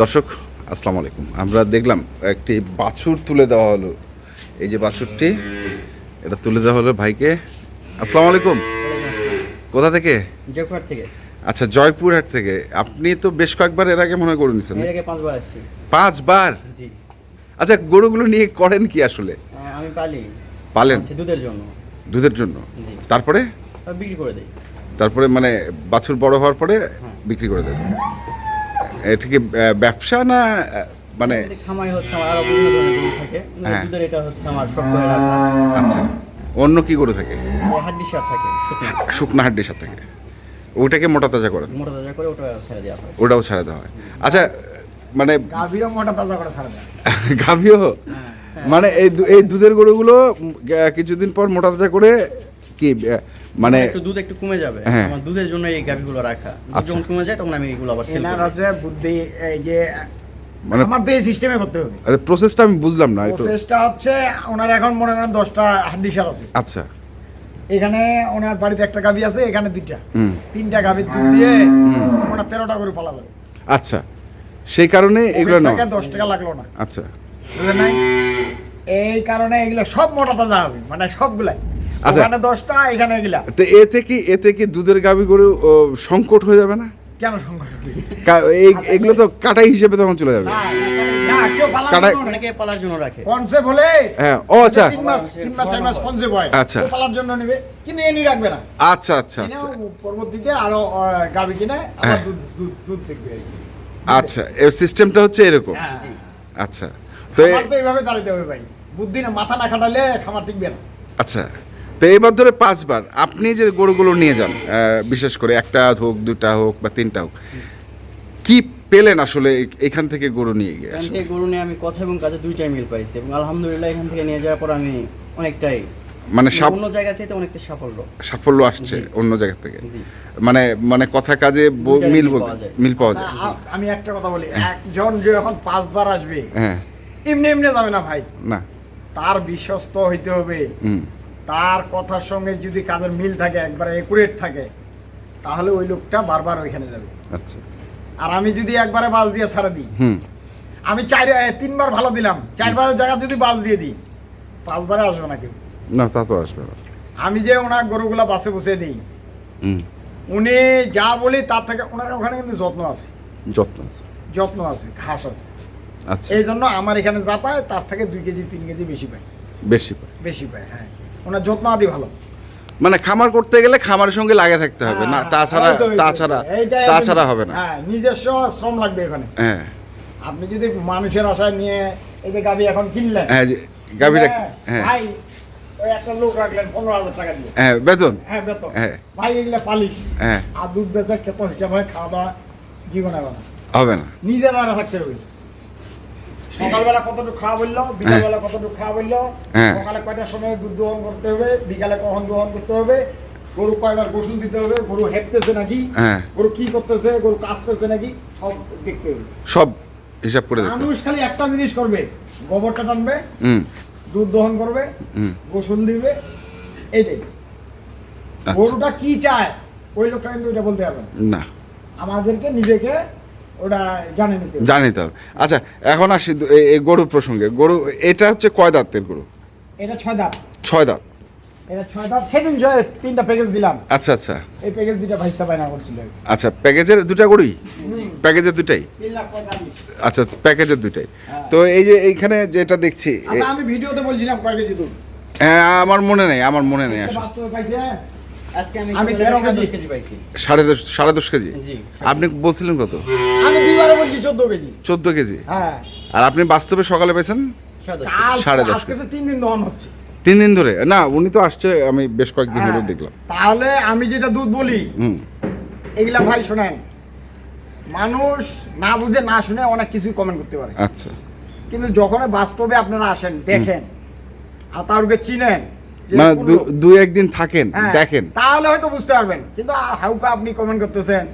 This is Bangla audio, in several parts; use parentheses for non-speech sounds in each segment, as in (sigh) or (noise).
দর্শক আসসালামু আলাইকুম। আমরা দেখলাম একটি বাছুর তুলে দেওয়া হলো। এই যে বাছুরটি এটা তুলে দেওয়া হলো ভাইকে। আসসালামু আলাইকুম। কোথা থেকে? জয়পুরহাট থেকে। আচ্ছা জয়পুরহাট থেকে। আপনি তো বেশ কয়েকবার এর আগে মনে করে নিছেন। এর আগে পাঁচবার আসছি। পাঁচবার? জি। আচ্ছা গরুগুলো নিয়ে করেন কি আসলে? আমি পালি। পালেন? দুধের জন্য। দুধের জন্য? জি। তারপরে? বিক্রি করে দেই। তারপরে মানে বাছুর বড় হওয়ার পরে বিক্রি করে দেন। এটা কি ব্যবসা না মানে খামারে হচ্ছে আমার আরও বিভিন্ন ধরনের গরু থাকে। হ্যাঁ। দুধের এটা হচ্ছে আমার শখ করে রাখা আচ্ছা। অন্য কি গরু থাকে? হাড্ডি সার থাকে শুকনো। হাড্ডির সাথে থাকে। ওটাকে মোটা তাজা করে? মোটা তাজা করে ওটা ছেড়ে দেওয়া হয়। ওটাও ছাড়া দেওয়া হয়। আচ্ছা মানে গাভীও মোটা তাজা করে ছাড়া দেয় গাভিও? মানে এই এই দুধের গরুগুলো কিছুদিন পর মোটা তাজা করে কি মানে একটু দুধ একটু কমে যাবে। হ্যাঁ। আমার দুধের জন্য এই গাভিগুলো রাখা। দুধ আচ্ছা। যখন কমে যায় তখন আমি এগুলো আবার সেল এনার হচ্ছে বুদ্ধি এই যে মানে আমার তো এই সিস্টেমে করতে হবে। প্রসেসটা আমি বুঝলাম না একটু। প্রসেসটা হচ্ছে ওনার এখন মনে করেন দশটা হাড্ডি সার আছে। আচ্ছা। এখানে ওনার বাড়িতে একটা গাভী আছে এখানে দুইটা। তিনটা গাভীর দুধ দিয়ে ওনার তেরোটা করে পালা যাবে। আচ্ছা। সেই কারণে এগুলো না টাকা দশ টাকা লাগল না। আচ্ছা। বুঝলেন নাই? এই কারণে এগুলো সব মোটা তাজা হবে মানে সবগুলাই। আচ্ছা। ওখানে এখানে এগুলা। তো এতে কি এতে কি দুধের গাভি গরু সংকট হয়ে যাবে না? কেন সংকট এই- এগুলো তো কাটাই হিসেবে তখন চলে যাবে। না, না কেউ পালার কাটাই- অনেকে পালার জন্য রাখে। কনসেপ্ট হলে হ্যাঁ ও আচ্ছা। তিন মাস তিন মাস চার মাস কনসেপ্ট হয়। আচ্ছা। পালার জন্য নেবে কিন্তু এনি রাখবে না। আচ্ছা আচ্ছা আচ্ছা। পরবর্তীতে আরও কিনে আবার হ্যাঁ। দুধ দুধ দুধ দেখবে আচ্ছা এর সিস্টেমটা হচ্ছে এরকম। হ্যাঁ। আচ্ছা। তো এ- খামার তো এইভাবে দাঁড়াতে হবে ভাই। বুদ্ধি না মাথা না খাটালে খামার টিকবে না। আচ্ছা। তো এবার ধরে পাঁচবার আপনি যে গরুগুলো নিয়ে যান বিশেষ করে একটা হোক দুটা হোক বা তিনটা হোক কি পেলেন আসলে এখান থেকে গরু নিয়ে গিয়ে এখান? থেকে গরু নিয়ে আমি কথা এবং কাজে দুইটাই মিল পাইছি এবং আলহামদুলিল্লাহ এখান থেকে নিয়ে যাওয়ার পর আমি অনেকটাই মানে সাপ অন্য জায়গা চাইতে অনেকটা সাফল্য। সাফল্য আসছে অন্য জায়গা থেকে? মানে মানে কথা কাজে মিল মিল পাওয়া যায়। আচ্ছা, আমি একটা কথা বলি একজন যে যখন পাঁচবার আসবে হ্যাঁ। এমনি এমনি যাবে না ভাই? না। তার বিশ্বস্ত হইতে হবে। হুম। তার কথার সঙ্গে যদি কাজের মিল থাকে একবার একুরেট থাকে তাহলে ওই লোকটা বারবার ওইখানে যাবে। আচ্ছা। আর আমি যদি একবারে বাস দিয়ে ছাড়া দিই আমি চার তিনবার ভালো দিলাম চারবারের জায়গা যদি বাস দিয়ে দিই পাঁচবারে আসবে না কেউ। না তা তো আসবে না। আমি যে ওনার গরুগুলা বাসে বসে দিই উনি যা বলি তার থেকে ওনার ওখানে কিন্তু যত্ন আছে। যত্ন আছে। যত্ন আছে ঘাস আছে। আচ্ছা। এই জন্য আমার এখানে যা পায় তার থেকে দুই কেজি তিন কেজি বেশি পায়। বেশি পায়। বেশি পায় হ্যাঁ। ওনার যত্ন আদি ভালো। মানে খামার করতে গেলে খামারের সঙ্গে লাগে থাকতে হবে না? হ্যাঁ, তাছাড়া তাছাড়া তাছাড়া হবে না। হ্যাঁ নিজস্ব শ্রম লাগবে এখানে। হ্যাঁ। আপনি যদি মানুষের আশায় নিয়ে এই যে গাবি এখন কিনলেন হ্যাঁ যে গাভীটা হ্যাঁ, ভাই ওই একটা লোক রাখলেন পনেরো হাজার টাকা দিয়ে। হ্যাঁ বেতন? হ্যাঁ বেতন। হ্যাঁ। ভাই এগুলা পালিশ। হ্যাঁ। আর দুধ বেচা খেতে হিসাব হয় খাওয়া দাওয়া জীবনে হবে না। হবে না। নিজে দাঁড়া থাকতে হবে। সকালবেলা কতটুকু খাওয়া বলল? বিকালবেলা কতটুকু খাওয়া বলল? হ্যাঁ। সকালে কয়টার সময় দুধ দোহন করতে হবে? বিকালে কখন দোহন করতে হবে? গরু কয়বার গোসল দিতে হবে? গরু হেঁটতেছে নাকি? হ্যাঁ। গরু কি করতেছে? গরু কাচতেছে নাকি? সব দেখতে হবে। সব হিসাব করে দেখতে মানুষ খালি একটা জিনিস করবে গোবরটা টানবে হুম। দুধ দহন করবে হুম। গোসল দিবে এইটাই। আচ্ছা। গরুটা কি চায়? ওই লোকটা কিন্তু এটা বলতে পারবে না। আমাদেরকে নিজেকে ওটা জানে নিতে হবে। আচ্ছা এখন আসি এই- গরুর প্রসঙ্গে। গরু এটা হচ্ছে কয় দাঁতের গরু? এটা ছয় দাঁত। ছয় দাঁত। এটা ছয় দাঁত। সেদিন তিনটা প্যাকেজ দিলাম। আচ্ছা আচ্ছা। এই প্যাকেজ দুইটা ভাইস্তা বায়না করছিল। আচ্ছা প্যাকেজের দুটা গরুই? প্যাকেজের দুটাই আচ্ছা প্যাকেজের দুটাই তো এই যে এইখানে যেটা দেখছি আচ্ছা আমি ভিডিওতে বলছিলাম কয় কেজি দুধ? হ্যাঁ আমার মনে নেই আমার মনে নেই আসলে। আমি সাড়ে কেজি। দশ কেজি। পাইছি। সাড়ে দশ সাড়ে দশ কেজি? আপনি বলছিলেন কত? আমি দুইবারে বলছি চোদ্দ কেজি। চোদ্দ কেজি? হ্যাঁ। আর আপনি বাস্তবে সকালে পেয়েছেন? সাড়ে দশ সাড়ে দশ আজকে তো তিন দিন দহন হচ্ছে। তিন দিন ধরে? না উনি তো আসছে আমি বেশ কয়েকদিন হলো হ্যাঁ। দেখলাম। তাহলে আমি যেটা দুধ বলি এগুলা ভাই শোনেন মানুষ না বুঝে না শুনে অনেক কিছু কমেন্ট করতে পারে। আচ্ছা। কিন্তু যখন বাস্তবে আপনারা আসেন দেখেন আর তারকে চিনেন মানে দু- দুই একদিন থাকেন হ্যাঁ, দেখেন। তাহলে হয়তো বুঝতে পারবেন। কিন্তু হাউকা আপনি কমেন্ট করতেছেন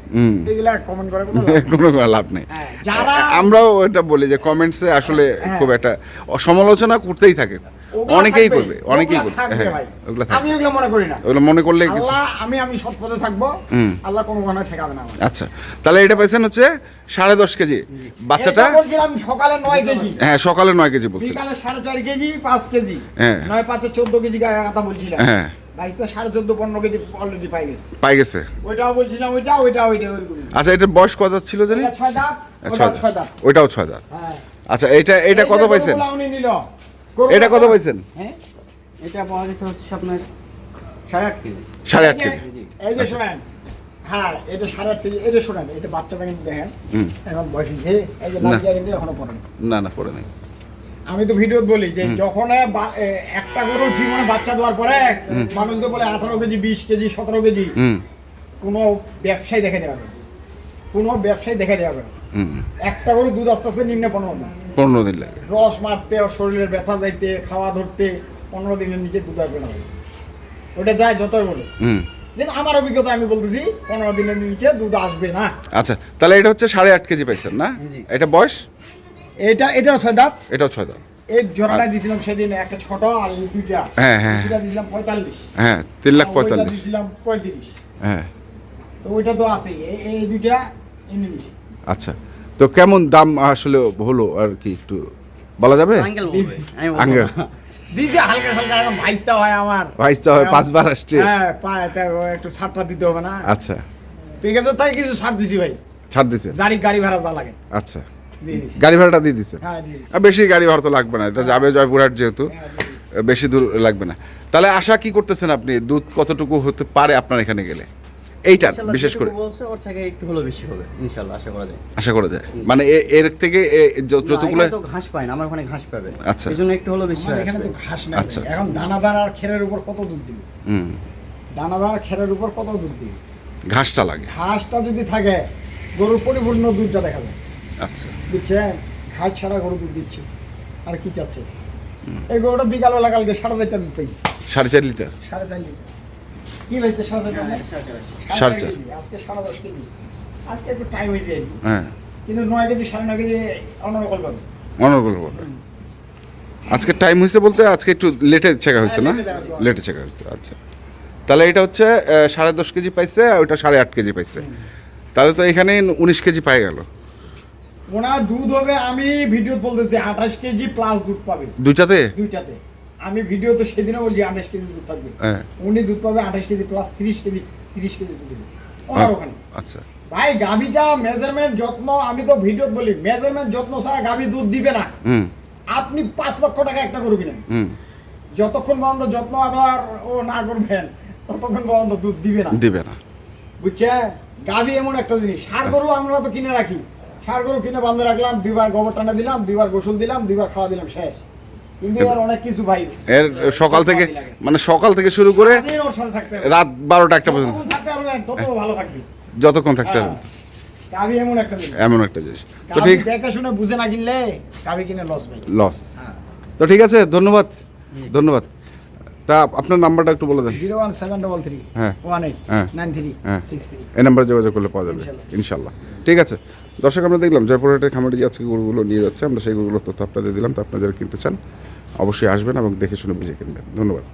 এগুলা কমেন্ট করে (laughs) কোনো লাভ নেই। হ্যাঁ, যারা আমরাও এটা বলি যে কমেন্টসে আসলে হ্যাঁ। খুব একটা সমালোচনা করতেই থাকে। অনেকেই করবে অনেকেই করবে। হ্যাঁ আমি ওগুলো মনে করি না। ওগুলো মনে করলে আমি আমি সৎ পথে থাকব। আল্লাহ কোনো মনে ঠেকাবে না আচ্ছা তাহলে এটা পাইছেন হচ্ছে সাড়ে দশ কেজি। বাচ্চাটা বলছিলাম সকালে নয় কেজি। হ্যাঁ সকালে নয় কেজি বিকালে সাড়ে চার কেজি পাঁচ কেজি। হ্যাঁ। নয় পাঁচে চোদ্দ কেজি গায়ে কথা বলছিলাম। হ্যাঁ। বাইশটা সাড়ে চোদ্দ পনেরো কেজি অলরেডি পাই গেছে। পাই গেছে। ওইটাও বলছিলাম ওইটা ওইটা ওইটা আচ্ছা এটার বয়স কত ছিল জানি? ছয় দাঁত ছয় ওইটাও দাঁত। দাঁত। ওইটাও ছয় দাঁত। হ্যাঁ। আচ্ছা এটা এটা কত পাইছেন? এটা কত পাইছেন? হ্যাঁ? এটা পাওয়া গেছে হচ্ছে আপনার সাড়ে আট কেজি। সাড়ে আট কেজি। এই যে শোনেন। হ্যাঁ এটা সাড়ে আট কেজি এটা শোনেন এটা বাচ্চাটা কিন্তু দেখেন এখন বয়স হয়েছে এই যে লাগিয়ে কিন্তু এখনও পড়ে না। না না পড়ে নাই। আমি তো ভিডিও বলি যে যখন একটা গরুর জীবনে বাচ্চা দেওয়ার পরে মানুষকে বলে আঠারো কেজি বিশ কেজি সতেরো কেজি। কোনো ব্যবসায়ী দেখে দেওয়া যাবে না। কোনো ব্যবসায়ী দেখে দেওয়া যাবে না। একটা করে দুধ আস্তে আস্তে নিম্নে পনেরো দিন। পনেরো দিন লাগে। রস মারতে শরীরের ব্যথা যাইতে খাওয়া ধরতে পনেরো দিনের নিচে দুধ আসবে না। ওটা যায় যতই বলে। হুম। কিন্তু আমার অভিজ্ঞতা আমি বলতেছি পনেরো দিনের নিচে দুধ আসবে না। আচ্ছা তাহলে এটা হচ্ছে সাড়ে আট কেজি পাইছেন না। এটা বয়স? এটা এটাও ছয় দাঁত। এটাও ছয় দাঁত। এই জোড়াটা দিয়েছিলাম সেদিন একটা ছোট আর এই দুইটা। হ্যাঁ, হ্যাঁ। দুইটা দিয়েছিলাম পঁয়তাল্লিশ। হ্যাঁ তিন লাখ পঁয়তাল্লিশ। দিয়েছিলাম পঁয়ত্রিশ। হ্যাঁ। তো ওইটা তো আছেই। এই- দুইটা এনে নিছি আচ্ছা। তো কেমন দাম আসলে হলো আর কি একটু বলা যাবে? আঙ্কেল হালকা হালকা ভাইসটা হয় আমার। ভাইসটা হয়, পাঁচবার আসছে। হ্যাঁ একটু ছাড়টা দিতে হবে না। আচ্ছা। ঠিক আছে তাই কিছু ছাড় দিছি ভাই। ছাড় দিছে? গাড়ি গাড়ি ভাড়া যা লাগে। আচ্ছা। গাড়ি ভাড়াটা দিয়ে দিছে? হ্যাঁ বেশি গাড়ি ভাড়া তো লাগবে না এটা যাবে জয়পুরহাট যেহেতু হ্যাঁ। বেশি দূর লাগবে না। তাহলে আশা কি করতেছেন আপনি? দুধ কতটুকু হতে পারে আপনার এখানে গেলে? এইটার বিশেষ করে। বলছে ওর থেকে একটু হলো বেশি হবে ইনশাল্লাহ আশা করা যায়। আশা করা যায়। মানে এর থেকে না, যতগুলো তো ঘাস পায় না আমার ওখানে ঘাস পাবে। আচ্ছা। এই জন্য একটু হলো বেশি আমার এখানে তো ঘাস নাই। আচ্ছা, আচ্ছা। এখন দানা দানার খেরের উপর কত দুধ দিবে? হুম। দানা খেরের উপর কত দুধ দিবে? ঘাসটা লাগে। ঘাসটা যদি থাকে গরুর পরিপূর্ণ দুধটা দেখা যায়। আচ্ছা। বুঝছেন? ঘাস ছাড়া গরু দুধ দিচ্ছে আর কি চাচ্ছে? এই গরুটা বিকালবেলা কালকে সাড়ে চারটা দুধ পাই সাড়ে চার লিটার। সাড়ে চার লিটার। কি হয়েছে সাড়ে সাড়ে সাড়ে চার। চার আজকে সাড়ে দশ কেজি। আজকে একটু টাইম হয়েছে হ্যাঁ। কিন্তু নয় কেজি সাড়ে নয় কেজি অন্যরকম পাবে। অনর্গল বলে আজকে টাইম হয়েছে বলতে আজকে একটু লেটে ছেঁকা হয়েছে না? হ্যাঁ। লেটে ছেঁকা হয়েছে আচ্ছা। তাহলে এটা হচ্ছে সাড়ে দশ কেজি পাইছে আর ওইটা সাড়ে আট কেজি পাইছে। তাহলে তো এখানে উনিশ কেজি পাই গেল। ওনার দুধ হবে আমি ভিডিও বলতেছি আঠাশ কেজি প্লাস দুধ পাবে। দুইটাতে? দুইটাতে। আমি ভিডিও তো সেদিনও বলছি আঠাশ কেজি দুধ থাকবে। হ্যাঁ। উনি দুধ পাবে আঠাশ কেজি প্লাস তিরিশ কেজি তিরিশ কেজি দুধ দেবে। ওনার ওখানে। আচ্ছা ভাই গাভিটা মেজারমেন্ট যত্ন আমি তো ভিডিও বলি মেজারমেন্ট যত্ন ছাড়া গাভি দুধ দিবে না। আপনি পাঁচ লক্ষ টাকা একটা গরু কিনেন। যতক্ষণ পর্যন্ত যত্ন আদর ও না করবেন ততক্ষণ পর্যন্ত দুধ দিবে না। দিবে না। বুঝছেন গাভি এমন একটা জিনিস। সার গরু আমরা তো কিনে রাখি। সার গরু কিনে বান্ধে রাখলাম দুইবার গোবর টানা দিলাম দুইবার গোসল দিলাম দুইবার খাওয়া দিলাম শেষ। এর সকাল থেকে মানে সকাল থেকে শুরু করে। রাত বারোটা একটা পর্যন্ত। যতক্ষণ থাকতে পারবেন হ্যাঁ। হবে। এমন একটা জিনিস। তো ঠিক দেখে শুনে বুঝে না কিনলে কিনে লস লস হ্যাঁ। তো ঠিক আছে ধন্যবাদ। ধন্যবাদ। তা আপনার নাম্বারটা একটু বলে দেন। Zero one seven double three হ্যাঁ। ওয়ান এইট হ্যাঁ। নাইন থ্রি হ্যাঁ। Six three. এই নাম্বারে যোগাযোগ করলে পাওয়া যাবে। ইনশাল্লাহ। ঠিক আছে। দর্শক আমরা দেখলাম জয়পুরহাটের খামারে যে আজকে গরুগুলো নিয়ে যাচ্ছে আমরা সেই গরুগুলোর তথ্য আপনাদের দিলাম। তো আপনারা যারা কিনতে চান অবশ্যই আসবেন এবং দেখে শুনে বুঝে কিনবেন। ধন্যবাদ।